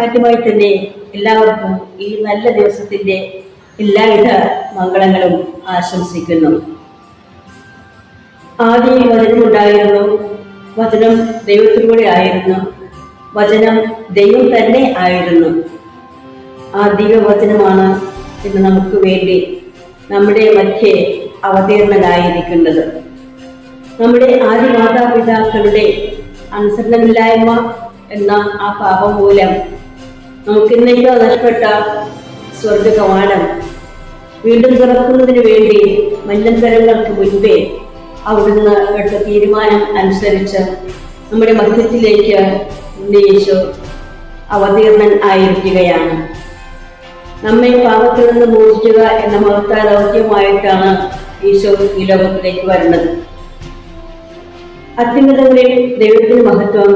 ആദ്യമായി തന്നെ എല്ലാവർക്കും ഈ നല്ല ദിവസത്തിന്റെ എല്ലാവിധ മംഗളങ്ങളും ആശംസിക്കുന്നു. ആദ്യം വചനമുണ്ടായിരുന്നു. വചനം ദൈവത്തിലൂടെ ആയിരുന്നു. വചനം ദൈവം തന്നെ ആയിരുന്നു. ആ ദൈവവചനമാണ് ഇന്ന് നമുക്ക് വേണ്ടി നമ്മുടെ മധ്യേ അവതീർണനായിരിക്കേണ്ടത് നമ്മുടെ ആദ്യ മാതാപിതാക്കളുടെ അനുസരണമില്ലായ്മ എന്ന ആ പാപം മൂലം നമുക്കിന്നേക്കോ നഷ്ടപ്പെട്ട സ്വർഗ കവാടം വീണ്ടും തുറക്കുന്നതിന് വേണ്ടി മഞ്ഞന്തരങ്ങൾക്ക് മുൻപേ അവിടുന്ന് എടുത്ത തീരുമാനം അനുസരിച്ച് നമ്മുടെ മധ്യത്തിലേക്ക് ഉന്നയിച്ചു അവതീർണൻ ആയിരിക്കുകയാണ്. നമ്മെ പാപത്തിൽ നിന്ന് മോചിക്കുക എന്ന മഹത്താ ദൗത്യമായിട്ടാണ് ഈശോ ഈ ലോകത്തിലേക്ക് വരുന്നത്. അത്യുന്നതങ്ങളിൽ ദൈവത്തിന് മഹത്വം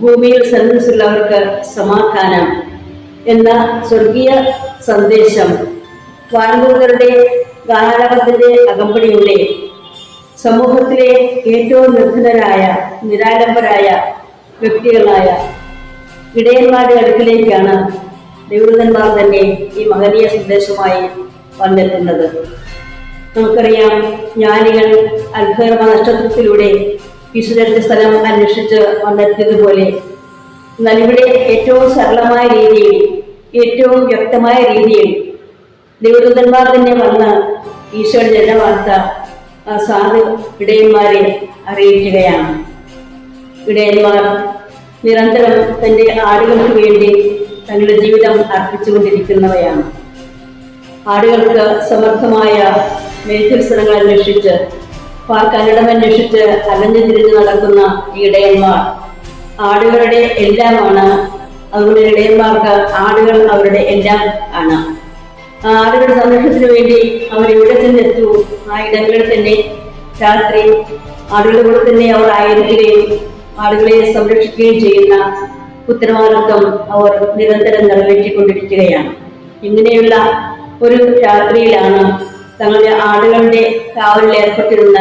ഭൂമിയിൽ സന്ദർശുള്ളവർക്ക് സമാധാനം എന്ന സ്വർഗീയ സന്ദേശം വാനവരുടെ ഗാനാലപത്തിന്റെ അകമ്പടിയുടെ സമൂഹത്തിലെ ഏറ്റവും നിർധനരായ നിരാലംബരായ വ്യക്തികളായ ഇടയന്മാരുടെ അടുക്കിലേക്കാണ് ദൈവദന്മാർ തന്നെ ഈ മഹനീയ സന്ദേശമായി വന്നെത്തുന്നത്. നമുക്കറിയാം ജ്ഞാനികൾ അത്ഭുതകർമ്മ നക്ഷത്രത്തിലൂടെ ഈശ്വരന്റെ സ്ഥലം അന്വേഷിച്ച് വന്നെത്തിയതുപോലെ. എന്നാൽ ഇവിടെ ഏറ്റവും സരളമായ രീതിയിൽ ഏറ്റവും വ്യക്തമായ രീതിയിൽ ദേവദൂതന്മാർ തന്നെ വന്ന് ഈശോയുടെ ജനവാർത്ത സാധു ഇടയന്മാരെ അറിയിക്കുകയാണ്. ഇടയന്മാർ നിരന്തരം തന്റെ ആടുകൾക്ക് വേണ്ടി തങ്ങളുടെ ജീവിതം അർപ്പിച്ചുകൊണ്ടിരിക്കുന്നവയാണ്. ആടുകൾക്ക് സമർത്ഥമായ മേൽത്സരങ്ങൾ അന്വേഷിച്ച് പാർക്കാനിടം അന്വേഷിച്ച് അലഞ്ഞു തിരിഞ്ഞു നടക്കുന്ന ഈ ഇടയന്മാർ ആടുകളുടെ എല്ലാമാണ് അതുകൊണ്ട് ഇടയന്മാർക്ക് ആടുകൾ അവരുടെ എല്ലാം ആണ്. ആ ആടുകളുടെ സംരക്ഷണത്തിന് വേണ്ടി അവർ തന്നെ എത്തു. ആ ഇടങ്ങളിൽ തന്നെ രാത്രി ആടുകളുടെ കൂടെ തന്നെ അവർ ആയിരിക്കുകയും ആടുകളെ സംരക്ഷിക്കുകയും ചെയ്യുന്ന ഉത്തരവാദിത്വം അവർ നിരന്തരം നിറവേറ്റിക്കൊണ്ടിരിക്കുകയാണ്. ഇങ്ങനെയുള്ള ഒരു രാത്രിയിലാണ് തങ്ങളുടെ ആടുകളുടെ കാവലിൽ ഏർപ്പെട്ടിരുന്ന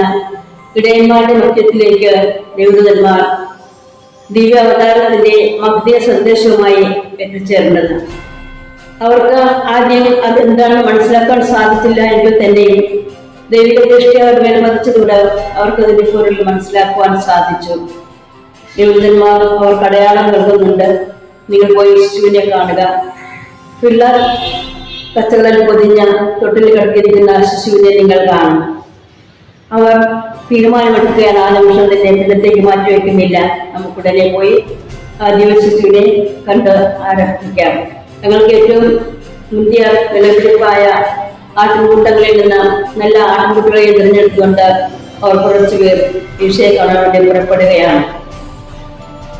ഇടയന്മാരുടെ മധ്യത്തിലേക്ക് ദിവ്യ അവതാരത്തിന്റെ മഹ്യ സന്ദേശവുമായി എത്തിച്ചേർന്നത്. അവർക്ക് ആദ്യം അതെന്താണെന്ന് മനസ്സിലാക്കാൻ സാധിച്ചില്ല എങ്കിൽ തന്നെയും ദൈവിക ദൃഷ്ടി അവർ വിലമതിച്ചതോടെ അവർക്ക് അതിന്റെ പൊരുൾ മനസ്സിലാക്കുവാൻ സാധിച്ചു. ദേവന്മാർ അവർക്ക് അടയാളം നൽകുന്നുണ്ട്. നിങ്ങൾ പോയി ശിശുവിനെ കാണുക. പിള്ളേർ പച്ചകളിൽ പൊതിഞ്ഞ തൊട്ടിൽ കിടക്കിയിരിക്കുന്ന ശിശുവിനെ നിങ്ങൾ കാണും. അവർ തീരുമാനമെടുക്കുകയാണ് ആ നിമിഷം തന്നെ പിന്നത്തേക്ക് മാറ്റി വയ്ക്കുന്നില്ല. നമുക്കുടനെ പോയി ആ ദിവശിശുവിനെ കണ്ട് ആരംഭിക്കാം ഞങ്ങൾക്ക് ഏറ്റവും മുന്തിയ വിലപിടിപ്പായ ആട്ടിൻകൂട്ടങ്ങളിൽ നിന്ന് നല്ല ആട്ടിൻകുട്ടികളെ തിരഞ്ഞെടുത്തുകൊണ്ട് അവർ കുറച്ചു പേർ ഈശയെ കാണാൻ വേണ്ടി പുറപ്പെടുകയാണ്.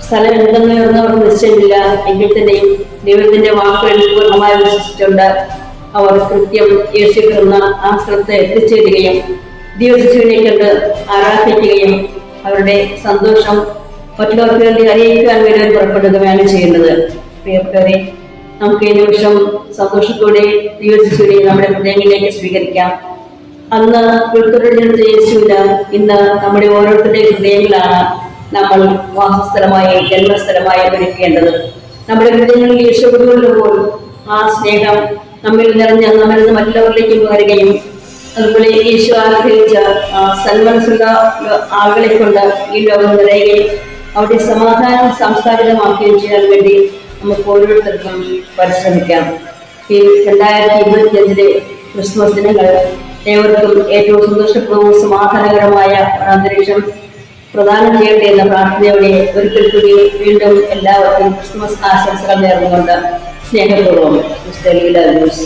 സ്ഥലം എന്തെന്ന് അവർക്ക് നിശ്ചയമില്ല. എങ്കിൽ തന്നെയും ദൈവത്തിന്റെ വാക്കുകളിൽ പൂർണമായി വിശ്വസിച്ചുകൊണ്ട് അവർ കൃത്യം യേശുക്കുന്ന ആ സ്ഥലത്ത് എത്തിച്ചേരുകയും ദിവസിനെ കണ്ട് ആരാധിക്കുകയും അവരുടെ സന്തോഷം മറ്റുള്ളവർക്ക് വേണ്ടി അറിയിക്കാൻ വേണ്ടി പുറപ്പെടുകയാണ് ചെയ്യുന്നത്. പ്രിയപ്പെട്ടവരെ നമുക്ക് ഈ നിമിഷം സന്തോഷത്തോടെ ദിവസിനെ നമ്മുടെ ഹൃദയങ്ങളിലേക്ക് സ്വീകരിക്കാം. അന്ന് ഉൾക്കൊള്ളിടത്ത് യേശുവില്ല ഇന്ന് നമ്മുടെ ഓരോരുത്തരുടെയും ഹൃദയങ്ങളാണ് നമ്മൾ വാസസ്ഥലമായി ജന്മസ്ഥലമായി ഒരുക്കേണ്ടത് നമ്മുടെ ഹൃദയങ്ങളിൽ യേശു കുടികൊള്ളുമ്പോൾ ആ സ്നേഹം നമ്മിൽ നിറഞ്ഞ നമ്മൾ നിന്ന് മറ്റുള്ളവരിലേക്ക് പകരുകയും അതുപോലെ യേശു ആഗ്രഹിച്ച സന്മനസ്സുള്ള ആളുകളെ കൊണ്ട് ഈ ലോകം നിറയുകയും അവിടെ സമാധാനം സംസ്ഥാപിതമാക്കുകയും ചെയ്യാൻ വേണ്ടി നമുക്ക് ഓരോരുത്തർക്കും പരിശ്രമിക്കാം. ഈ രണ്ടായിരത്തി ഇരുപത്തിയഞ്ചിലെ ക്രിസ്മസ് ദിനങ്ങൾ ഏവർക്കും ഏറ്റവും സന്തോഷപ്രദവും സമാധാനകരമായ അന്തരീക്ഷം പ്രദാനം ചെയ്യട്ടെ എന്ന പ്രാർത്ഥനയോടെ ഒരിക്കൽ കൂടി വീണ്ടും എല്ലാവർക്കും ക്രിസ്മസ് ആശംസകൾ നേർന്നുകൊണ്ട് സ്നേഹപൂർവം ന്യൂസ്.